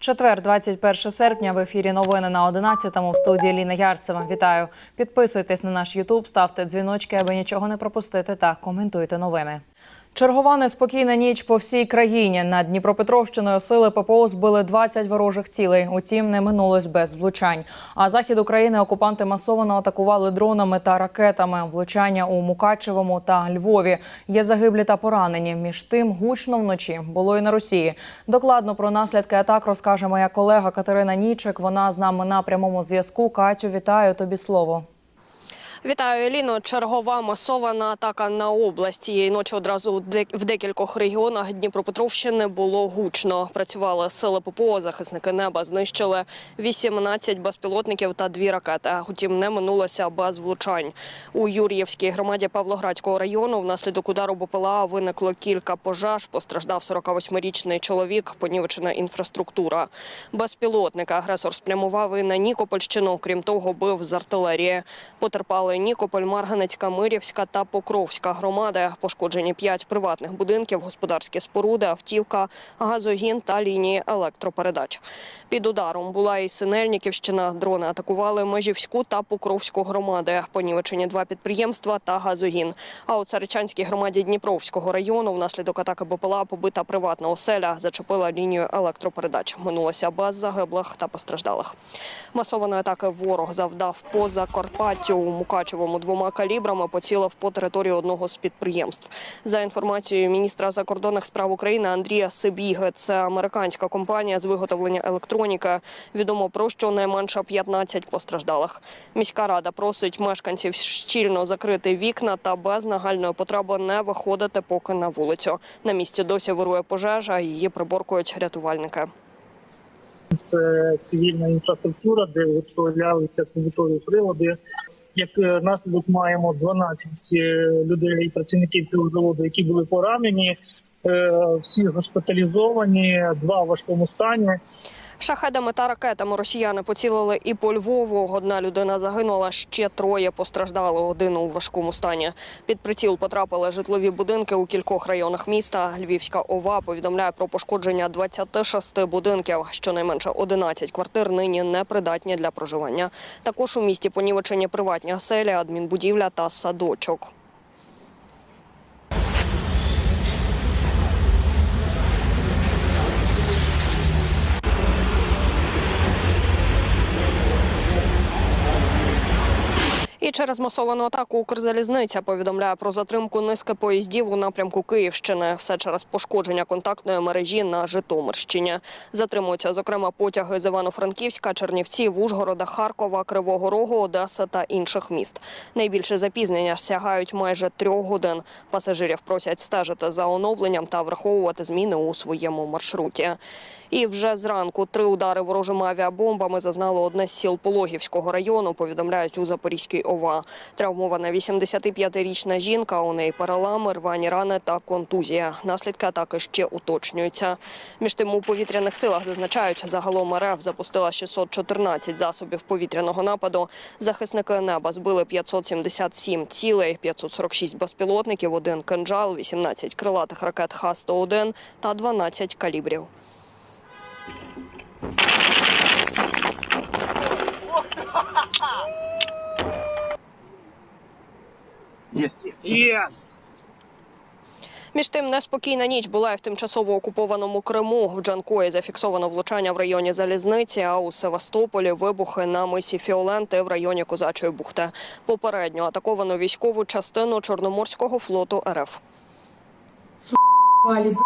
Четвер, 21 серпня. В ефірі новини на 11-му в студії Ліна Ярцева. Вітаю. Підписуйтесь на наш Ютуб, ставте дзвіночки, аби нічого не пропустити, та коментуйте новини. Чергова неспокійна ніч по всій країні. Над Дніпропетровщиною сили ППО збили 20 ворожих цілей. Утім, не минулось без влучань. А захід України окупанти масово атакували дронами та ракетами. Влучання у Мукачевому та Львові. Є загиблі та поранені. Між тим гучно вночі було і на Росії. Докладно про наслідки атак розкаже моя колега Катерина Нічик. Вона з нами на прямому зв'язку. Катю, вітаю тобі слово. Вітаю, Еліно. Чергова масована атака на область. Цієї ночі одразу в декількох регіонах Дніпропетровщини було гучно. Працювали сили ППО, захисники неба знищили 18 безпілотників та дві ракети. Утім, не минулося без влучань. У Юр'ївській громаді Павлоградського району внаслідок удару БПЛА виникло кілька пожеж. Постраждав 48-річний чоловік, понівечена інфраструктура. Безпілотника агресор спрямував і на Нікопольщину. Крім того, бив з артилерії. Потерпали Нікополь, Марганецька, Мирівська та Покровська громади. Пошкоджені п'ять приватних будинків, господарські споруди, автівка, газогін та лінії електропередач. Під ударом була і Синельниківщина. Дрони атакували Межівську та Покровську громади. Понівечені два підприємства та газогін. А у Царичанській громаді Дніпровського району внаслідок атаки БПЛА побита приватна оселя, зачепила лінію електропередач. Минулося без загиблих та постраждалих. Масованої атаки ворог завдав по Закарпаттю у Мукачевому двома калібрами поцілив по території одного з підприємств. За інформацією міністра закордонних справ України Андрія Сибіги, це американська компанія з виготовлення електроніки. Відомо про щонайменше 15 постраждалих. Міська рада просить мешканців щільно закрити вікна та без нагальної потреби не виходити поки на вулицю. На місці досі вирує пожежа, її приборкують рятувальники. це цивільна інфраструктура, де виготовлялися побутові прилади. Як е, наслідок маємо 12 е, людей, працівників цього заводу, які були поранені. Е, Всі госпіталізовані, два в важкому стані. Шахедами та ракетами росіяни поцілили і по Львову. Одна людина загинула, ще троє постраждали. Один у важкому стані. Під приціл потрапили житлові будинки у кількох районах міста. Львівська ОВА повідомляє про пошкодження 26 будинків. Щонайменше 11 квартир нині непридатні для проживання. Також у місті понівечені приватні оселі, адмінбудівля та садочок. Через масовану атаку Укрзалізниця повідомляє про затримку низки поїздів у напрямку Київщини. Все через пошкодження контактної мережі на Житомирщині. Затримуються, зокрема, потяги з Івано-Франківська, Чернівців, Ужгорода, Харкова, Кривого Рогу, Одеси та інших міст. Найбільше запізнення сягають майже трьох годин. Пасажирів просять стежити за оновленням та враховувати зміни у своєму маршруті. І вже зранку три удари ворожими авіабомбами зазнало одне з сіл Пологівського району. Повідомляють у Запорізькій ОВА. Травмована 85-річна жінка. У неї перелами, рвані рани та контузія. Наслідки атаки ще уточнюються. Між тим у повітряних силах зазначають, загалом РФ запустила 614 засобів повітряного нападу. Захисники неба збили 577 цілей, 546 безпілотників, один кинджал, 18 крилатих ракет Х-101 та 12 калібрів. Між тим, неспокійна ніч була і в тимчасово окупованому Криму. В Джанкої зафіксовано влучання в районі залізниці, а у Севастополі вибухи на мисі Фіоленти в районі Козачої бухти. Попередньо атаковано військову частину Чорноморського флоту РФ. Вали,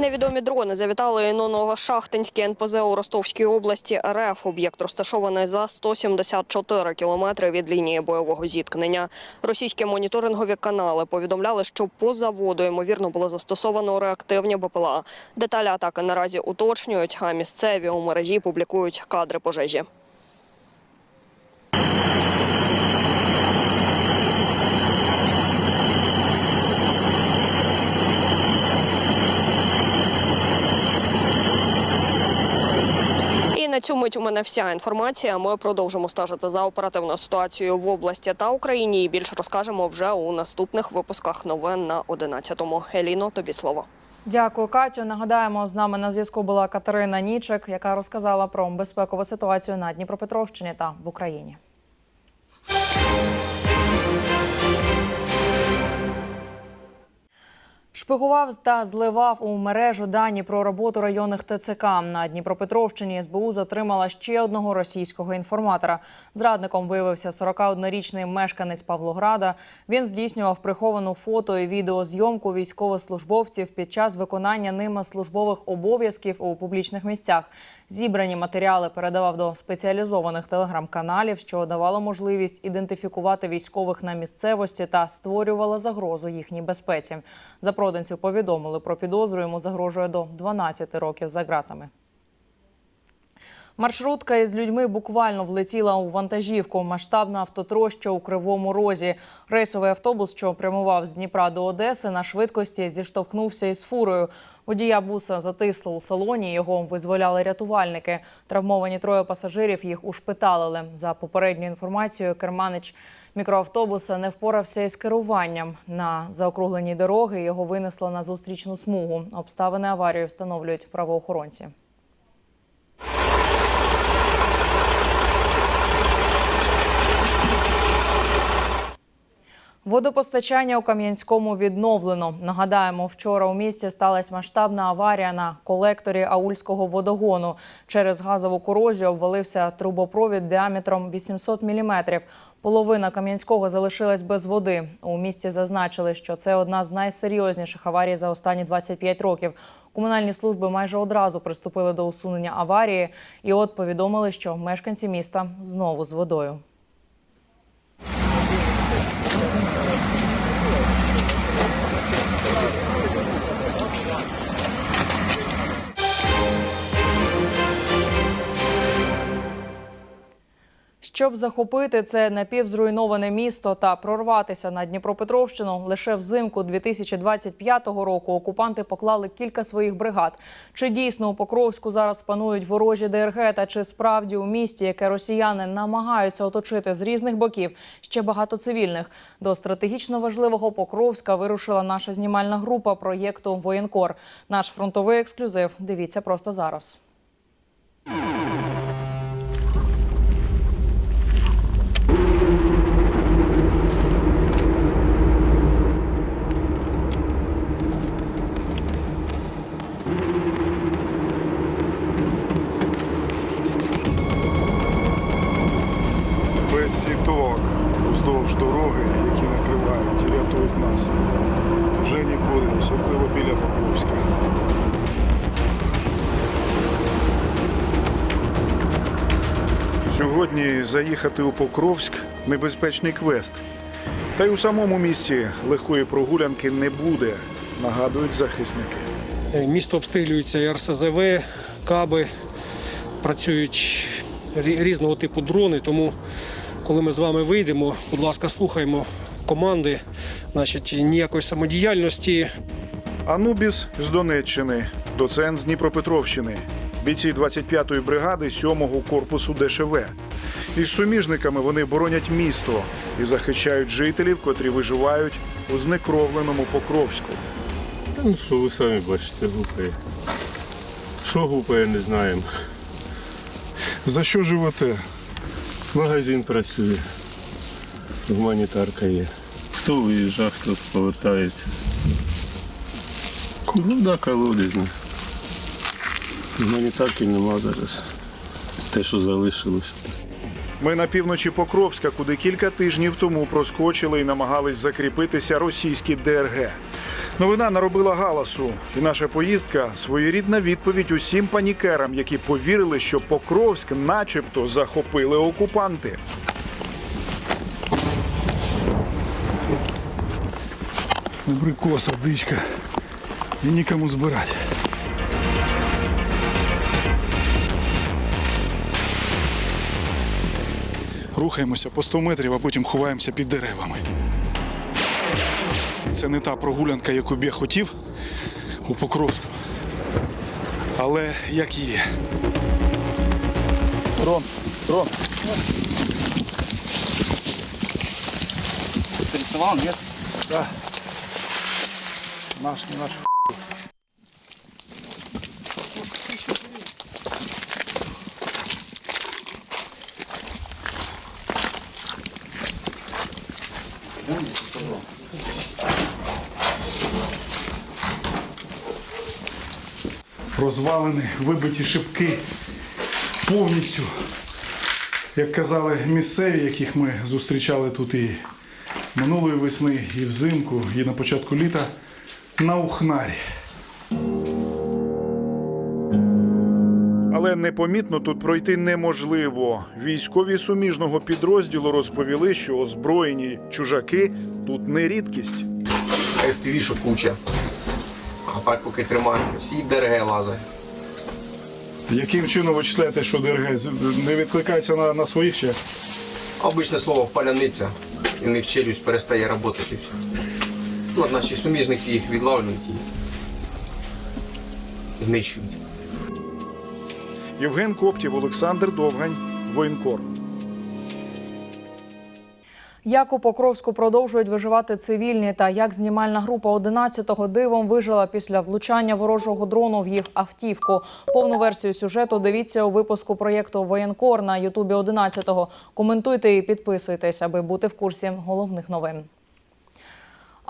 Невідомі дрони завітали на Новошахтинське НПЗ у Ростовській області РФ. Об'єкт розташований за 174 кілометри від лінії бойового зіткнення. Російські моніторингові канали повідомляли, що по заводу ймовірно було застосовано реактивні БПЛА. Деталі атаки наразі уточнюють, а місцеві у мережі публікують кадри пожежі. На цю мить у мене вся інформація. Ми продовжимо стежити за оперативною ситуацією в області та Україні. І більше розкажемо вже у наступних випусках новин на 11-му. Еліно, тобі слово. Дякую, Катю. Нагадаємо, з нами на зв'язку була Катерина Нічик, яка розказала про безпекову ситуацію на Дніпропетровщині та в Україні. Шпигував та зливав у мережу дані про роботу районних ТЦК. На Дніпропетровщині СБУ затримала ще одного російського інформатора. Зрадником виявився 41-річний мешканець Павлограда. Він здійснював приховану фото і відеозйомку військовослужбовців під час виконання ними службових обов'язків у публічних місцях. Зібрані матеріали передавав до спеціалізованих телеграм-каналів, що давало можливість ідентифікувати військових на місцевості та створювало загрозу їхній безпеці. Запроданцю повідомили про підозру. Йому загрожує до 12 років за ґратами. Маршрутка із людьми буквально влетіла у вантажівку. Масштабна автотроща у Кривому Розі. Рейсовий автобус, що прямував з Дніпра до Одеси, на швидкості зіштовхнувся із фурою. Водія буса затисло у салоні. Його визволяли рятувальники. Травмовані троє пасажирів їх ушпиталили. За попередньою інформацією, керманич мікроавтобуса не впорався із керуванням. На заокругленій дороги його винесло на зустрічну смугу. Обставини аварії встановлюють правоохоронці. Водопостачання у Кам'янському відновлено. Нагадаємо, вчора у місті сталася масштабна аварія на колекторі Аульського водогону. Через газову корозію обвалився трубопровід діаметром 800 міліметрів. Половина Кам'янського залишилась без води. У місті зазначили, що це одна з найсерйозніших аварій за останні 25 років. Комунальні служби майже одразу приступили до усунення аварії. І от повідомили, що мешканці міста знову з водою. Щоб захопити це напівзруйноване місто та прорватися на Дніпропетровщину, лише взимку 2025 року окупанти поклали кілька своїх бригад. Чи дійсно у Покровську зараз панують ворожі ДРГ, та чи справді у місті, яке росіяни намагаються оточити з різних боків, ще багато цивільних. До стратегічно важливого Покровська вирушила наша знімальна група проєкту Воєнкор. Наш фронтовий ексклюзив. Дивіться просто зараз. Сіток вздовж дороги, які накривають і рятують нас. Вже нікуди, особливо біля Покровська. Сьогодні заїхати у Покровськ небезпечний квест. Та й у самому місті легкої прогулянки не буде, нагадують захисники. Е, Місто обстрілюється і РСЗВ, каби, працюють різного типу дрони. Тому, коли ми з вами вийдемо, будь ласка, слухаємо команди. Значить, ніякої самодіяльності, Анубіс з Донеччини, доцент з Дніпропетровщини, бійці 25-ї бригади 7-го корпусу ДШВ. Із суміжниками вони боронять місто і захищають жителів, котрі виживають у знекровленому Покровську. Та ну що ви самі бачите, гупає. Що гупає, не знаємо. За що живете? Магазин працює, гуманітарка є. Хто виїжджав, хто повертається. Вода колодезна. Гуманітарки нема зараз. Те, що залишилося. Ми на півночі Покровська, куди кілька тижнів тому проскочили і намагались закріпитися російські ДРГ. Новина наробила галасу, і наша поїздка своєрідна відповідь усім панікерам, які повірили, що Покровськ, начебто, захопили окупанти. Абрикоса, дичка. І нікому збирати. рухаємося по 100 метрів, а потім ховаємося під деревами. Це не та прогулянка, яку б я хотів у Покровську. Але як є. Дрон, дрон. Ты рисовал, нет? Да. Наш, не наш. Розвалені, вибиті шибки повністю. Як казали місцеві, яких ми зустрічали тут і минулої весни, і взимку, і на початку літа на Ухнарі. Але непомітно тут пройти неможливо. Військові суміжного підрозділу розповіли, що озброєні чужаки тут не рідкість. Що куча. А так поки тримаємо. Всі ДРГ лазить. Яким чином ви числяєте, що ДРГ не відкликається на, на своїх ще? Обичне слово паляниця. І в них челюсть перестає працювати і все. Ну, от наші суміжники їх відлавлюють і знищують. Євген Коптів, Олександр Довгань, воєнкор. Як у Покровську продовжують виживати цивільні та як знімальна група 11-го дивом вижила після влучання ворожого дрону в їх автівку. Повну версію сюжету дивіться у випуску проєкту Воєнкор на Ютубі 11-го. Коментуйте і підписуйтесь, аби бути в курсі головних новин.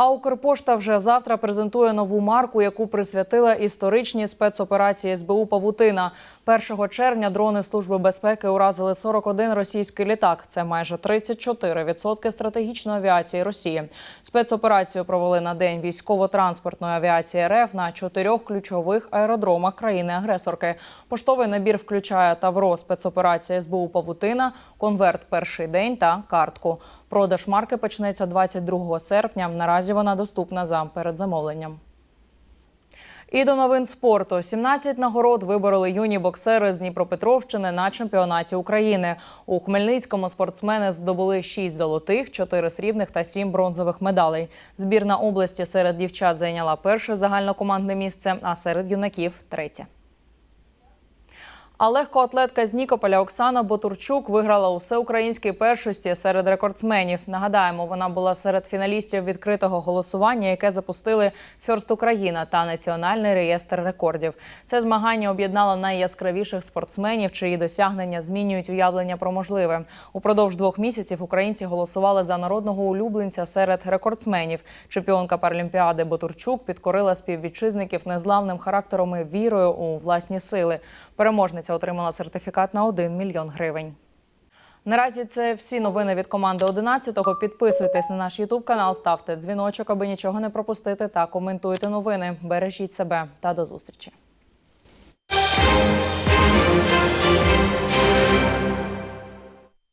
А Укрпошта вже завтра презентує нову марку, яку присвятила історичній спецоперації СБУ Павутина. 1 червня дрони Служби безпеки уразили 41 російський літак. Це майже 34% стратегічної авіації Росії. Спецоперацію провели на день військово-транспортної авіації РФ на чотирьох ключових аеродромах країни-агресорки. Поштовий набір включає Тавро спецоперація СБУ Павутина, конверт перший день та картку. Продаж марки почнеться 22 серпня. Наразі вона доступна за передзамовленням. І до новин спорту. 17 нагород вибороли юні боксери з Дніпропетровщини на чемпіонаті України. У Хмельницькому спортсмени здобули 6 золотих, 4 срібних та 7 бронзових медалей. Збірна області серед дівчат зайняла перше загальнокомандне місце, а серед юнаків третє. А легкоатлетка з Нікополя Оксана Ботурчук виграла у всеукраїнській першості серед рекордсменів. Нагадаємо, вона була серед фіналістів відкритого голосування, яке запустили Фьорст Україна та Національний реєстр рекордів. Це змагання об'єднало найяскравіших спортсменів, чиї досягнення змінюють уявлення про можливе. Упродовж двох місяців українці голосували за народного улюбленця серед рекордсменів. Чемпіонка Паралімпіади Ботурчук підкорила співвітчизників незламним характером і вірою у власні сили. Переможниця отримала сертифікат на 1 мільйон гривень. Наразі це всі новини від команди 11-го. Підписуйтесь на наш Ютуб канал, ставте дзвіночок, аби нічого не пропустити та коментуйте новини. Бережіть себе та до зустрічі.